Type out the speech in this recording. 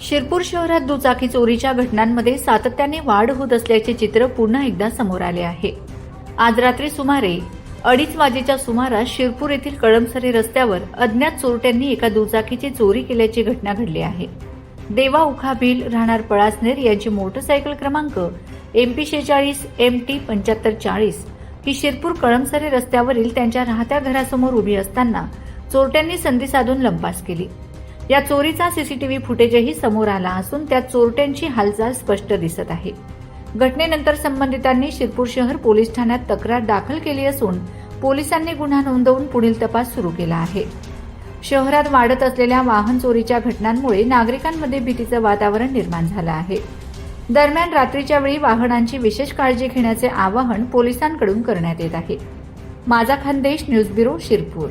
शिरपूर शहरात दुचाकी चोरीच्या घटनांमध्ये सातत्याने वाढ होत असल्याचे चित्र पुन्हा एकदा समोर आले आहे. आज रात्री सुमारे अडीच वाजेच्या सुमारास शिरपूर येथील कळमसरे रस्त्यावर अज्ञात चोरट्यांनी एका दुचाकीची चोरी केल्याची घटना घडली आहे. देवा उखाबिल राहणार पळासनेर यांची मोटरसायकल क्रमांक एम पी शेचाळीस एम टी पंच्याहत्तर चाळीस ही शिरपूर कळमसरे रस्त्यावरील त्यांच्या राहत्या घरासमोर उभी असताना चोरट्यांनी संधी साधून लंपास केली. या चोरीचा सीसीटीव्ही फुटेजही समोर आला असून त्या चोरट्यांची हालचाल स्पष्ट दिसत आहे. घटनेनंतर संबंधितांनी शिरपूर शहर पोलीस ठाण्यात तक्रार दाखल केली असून पोलिसांनी गुन्हा नोंदवून पुढील तपास सुरू केला आहे. शहरात वाढत असलेल्या वाहन चोरीच्या घटनांमुळे नागरिकांमध्ये भीतीचं वातावरण निर्माण झालं आहे. दरम्यान रात्रीच्या वेळी वाहनांची विशेष काळजी घेण्याचे आवाहन पोलिसांकडून करण्यात येत आहे. माझा खानदेश न्यूज ब्युरो शिरपूर.